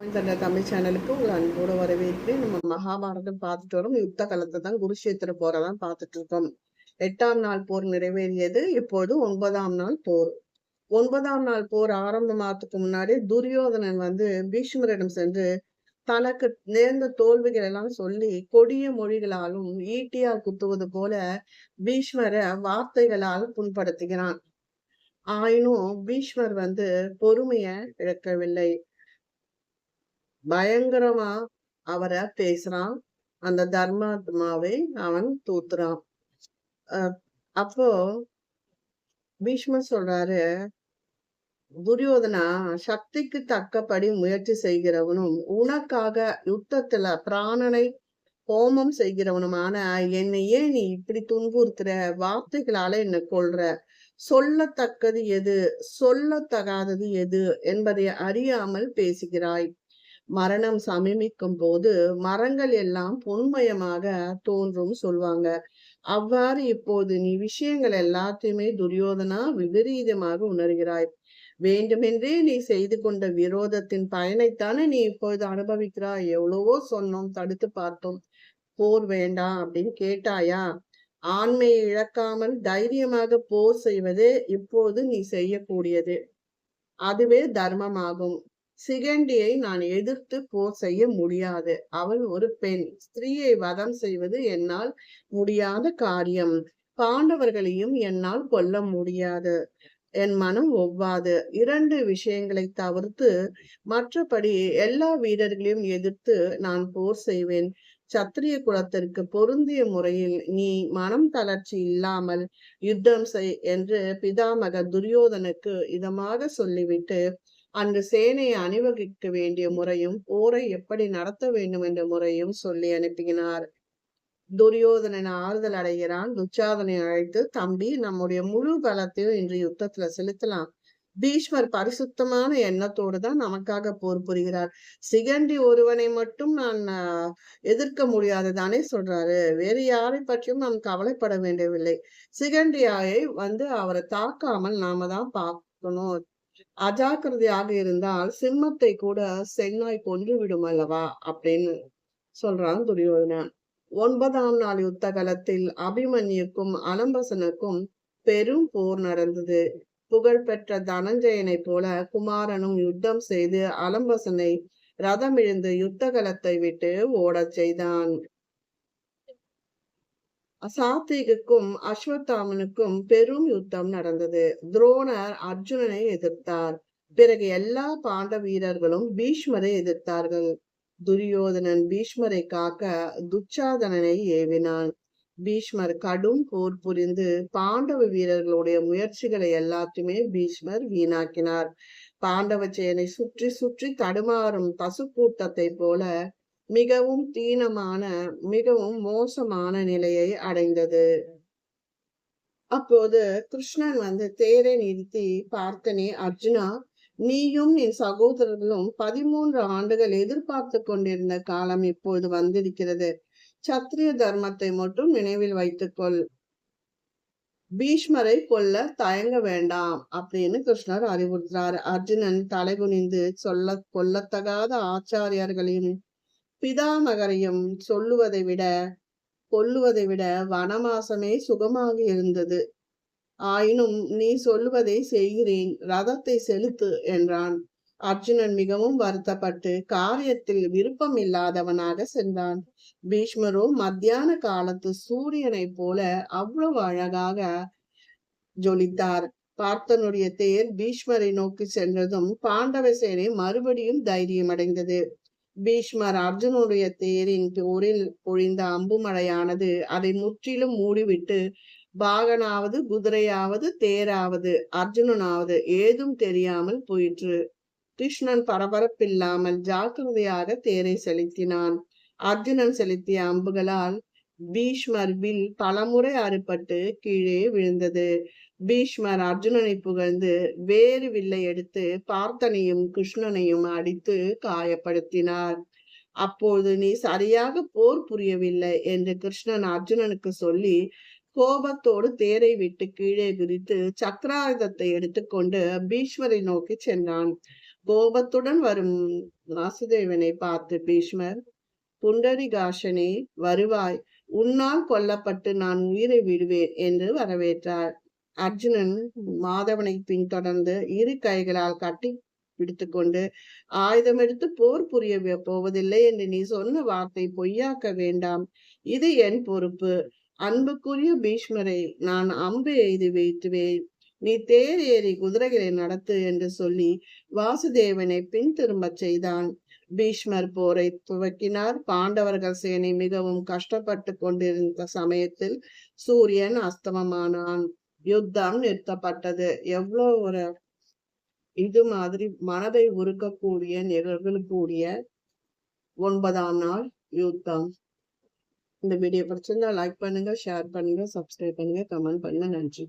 இந்த தமிழ் சேனலுக்கு உங்களை அன்போட வரவேற்கிறேன். நம்ம மகாபாரதம் பார்த்துட்டு வரோம். யுத்த காலத்தை தான் குருஷேத்திர போரை தான் பார்த்துட்டு இருக்கோம். எட்டாம் நாள் போர் நிறைவேறியது. இப்போது ஒன்பதாம் நாள் போர். ஒன்பதாம் நாள் போர் ஆரம்பமாகத்துக்கு முன்னாடி துரியோதனன் வந்து பீஷ்மரிடம் சென்று தனக்கு நேர்ந்த தோல்விகள் எல்லாம் சொல்லி கொடிய மொழிகளாலும் ஈட்டியால் குத்துவது போல பீஷ்மரை வார்த்தைகளால் புண்படுத்துகிறான். ஆயினும் பீஷ்மர் வந்து பொறுமைய இழக்கவில்லை. பயங்கரமா அவரை பேசுறான். அந்த தர்மாத்மாவை அவன் தூத்துறான். அஹ் அப்போ பீஷ்மர் சொல்றாரு துரியோதனா சக்திக்கு தக்கபடி முயற்சி செய்கிறவனும் உனக்காக யுத்தத்துல பிராணனை ஹோமம் செய்கிறவனுமான என்னை ஏன் நீ இப்படி துன்புறுத்துற வார்த்தைகளால என்ன கொள்ற சொல்லத்தக்கது எது? சொல்லத்தகாதது எது? என்பதை அறியாமல் பேசுகிறாய். மரணம் சமீமிக்கும் போது மரங்கள் எல்லாம் பொன்மயமாக தோன்றும் சொல்வாங்க. அவ்வாறு இப்போது நீ விஷயங்கள் எல்லாத்தையுமே துரியோதனா விபரீதமாக உணர்கிறாய். வேண்டுமென்றே நீ செய்து கொண்ட விரோதத்தின் பயனைத்தானே நீ இப்பொழுது அனுபவிக்கிறாய். எவ்வளவோ சொன்னோம் தடுத்து பார்த்தோம். போர் வேண்டாம் அப்படின்னு கேட்டாயா? ஆண்மையை இழக்காமல் தைரியமாக போர் செய்வது இப்போது நீ செய்யக்கூடியது. அதுவே தர்மமாகும். சிகண்டியை நான் எதிர்த்து போர் செய்ய முடியாது. அவள் ஒரு பெண். ஸ்திரீயை வதம் செய்வது என்னால் முடியாத காரியம். பாண்டவர்களையும் என்னால் கொல்ல முடியாது. என் மனம் ஒவ்வாது. இரண்டு விஷயங்களை தவிர்த்து மற்றபடி எல்லா வீரர்களையும் எதிர்த்து நான் போர் செய்வேன். சத்திரிய குலத்திற்கு பொருந்திய முறையில் நீ மனம் தளர்ச்சி இல்லாமல் யுத்தம் செய் என்று பிதாமக துரியோதனுக்கு இதமாக சொல்லிவிட்டு அன்று சேனையை அணிவகிக்க வேண்டிய முறையும் போரை எப்படி நடத்த வேண்டும் என்ற முறையும் சொல்லி அனுப்பினார். துரியோதனன் ஆறுதல் அடைகிறான். துச்சாதனை அழைத்து தம்பி நம்முடைய முழு பலத்தையும் இன்று யுத்தத்துல செலுத்தலாம். பீஷ்மர் பரிசுத்தமான எண்ணத்தோடு தான் நமக்காக போர் புரிகிறார். சிகண்டி ஒருவனை மட்டும் நான் எதிர்க்க முடியாது தானே சொல்றாரு. வேறு யாரை பற்றியும் நாம் கவலைப்பட வேண்டியவில்லை சிகண்டியாயை வந்து அவரை தாக்காமல் நாம தான் பார்க்கணும். அஜாக்கிரதையாக இருந்தால் சிம்மத்தை கூட செந்நாய் கொன்று விடும் அல்லவா அப்படின்னு சொல்றான் துரியோதனன். ஒன்பதாம் நாள் யுத்த காலத்தில் அபிமன்யுக்கும் அலம்பசனுக்கும் பெரும் போர் நடந்தது. புகழ்பெற்ற தனஞ்சயனை போல குமாரனும் யுத்தம் செய்து அலம்பசனை ரதம் இழந்து யுத்த கலத்தை விட்டு ஓடச் செய்தான். சாத்திகுக்கும் அஸ்வத்தாமனுக்கும் பெரும் யுத்தம் நடந்தது. துரோணர் அர்ஜுனனை எதிர்த்தார். பிறகு எல்லா பாண்ட வீரர்களும் பீஷ்மரை எதிர்த்தார்கள். துரியோதனன் பீஷ்மரை காக்க துச்சாதனனை ஏவினான். பீஷ்மர் கடும் போர் புரிந்து பாண்டவ வீரர்களுடைய முயற்சிகளை எல்லாத்தையுமே பீஷ்மர் வீணாக்கினார். பாண்டவ சேனை சுற்றி சுற்றி தடுமாறும் பசு கூட்டத்தை போல மிகவும் தீனமான மிகவும் மோசமான நிலையை அடைந்தது. அப்போது கிருஷ்ணன் வந்து தேரை நிறுத்தி பார்த்தனே அர்ஜுனா நீயும் நீ சகோதரர்களும் பதிமூன்று ஆண்டுகள் எதிர்பார்த்து கொண்டிருந்த காலம் இப்போது வந்திருக்கிறது. சத்திரிய தர்மத்தை மட்டும் நினைவில் வைத்துக்கொள் பீஷ்மரை கொல்ல தயங்க வேண்டாம் அப்படின்னு கிருஷ்ணர் அறிவுறுத்தார் அர்ஜுனன் தலைகுனிந்து சொல்ல கொல்லத்தகாத ஆச்சாரியர்களின் பிதாமகரையும் சொல்லுவதை விட கொல்லுவதை விட வனமாசமே சுகமாக இருந்தது. ஆயினும் நீ சொல்லுவதை செய்கிறேன் ரதத்தை செலுத்து என்றான். அர்ஜுனன் மிகவும் வருத்தப்பட்டு காரியத்தில் விருப்பம் இல்லாதவனாக சென்றான். பீஷ்மரோ மத்தியான காலத்து சூரியனை போல அவ்வளவு அழகாக ஜொலித்தார். பார்த்தனுடைய தேர் பீஷ்மரை நோக்கி சென்றதும் பாண்டவ சேனை மறுபடியும் தைரியமடைந்தது. பீஷ்மர் அர்ஜுனுடைய தேரின் போரில் பொழிந்த அம்புமழையானது அதை முற்றிலும் மூடிவிட்டு பாகனாவது குதிரையாவது தேராவது அர்ஜுனனாவது ஏதும் தெரியாமல் போயிற்று. கிருஷ்ணன் பரபரப்பில்லாமல் ஜாக்கிரதையாக தேரை செலுத்தினான். அர்ஜுனன் செலுத்திய அம்புகளால் பீஷ்மர் வில் பலமுறை அறுபட்டு கீழே விழுந்தது. பீஷ்மர் அர்ஜுனனை புகழ்ந்து வேறு வில்லை எடுத்து பார்த்தனையும் கிருஷ்ணனையும் அடித்து காயப்படுத்தினார். அப்போது நீ சரியாக போர் புரியவில்லை என்று கிருஷ்ணன் அர்ஜுனனுக்கு சொல்லி கோபத்தோடு தேரை விட்டு கீழே விரித்து சக்கராயுதத்தை எடுத்துக்கொண்டு பீஷ்மரை நோக்கி சென்றான். கோபத்துடன் வரும் வாசுதேவனை பார்த்து பீஷ்மர் புண்டரிகாஷனே வருவாய். உன்னால் கொல்லப்பட்டு நான் உயிரை விடுவேன் என்று வரவேற்றார். அர்ஜுனன் மாதவனை பின்தொடர்ந்து இரு கைகளால் கட்டி பிடித்துக்கொண்டு ஆயுதம் எடுத்து போர் புரிய போவதில்லை என்று நீ சொன்ன வார்த்தை பொய்யாக்க வேண்டாம். இது என் பொறுப்பு. அன்புக்குரிய பீஷ்மரை நான் அம்பு எய்து வைத்துவேன் நீ தேர் ஏறி குதிரைகளை நடத்து என்று சொல்லி வாசுதேவனை பின் திரும்பச் செய்தான். பீஷ்மர் போரை துவக்கினார். பாண்டவர்கள் சேனை மிகவும் கஷ்டப்பட்டு கொண்டிருந்த சமயத்தில் சூரியன் அஸ்தமமானான் யுத்தம் நிறுத்தப்பட்டது. எவ்வளவு ஒரு இது மாதிரி மனதை உருக்கக்கூடிய நிகழ்வுகளுக்கூடிய ஒன்பதாம் நாள் யுத்தம். இந்த வீடியோ பிடிச்சிருந்தா லைக் பண்ணுங்க ஷேர் பண்ணுங்க சப்ஸ்கிரைப் பண்ணுங்க கமெண்ட் பண்ணுங்க. நன்றி.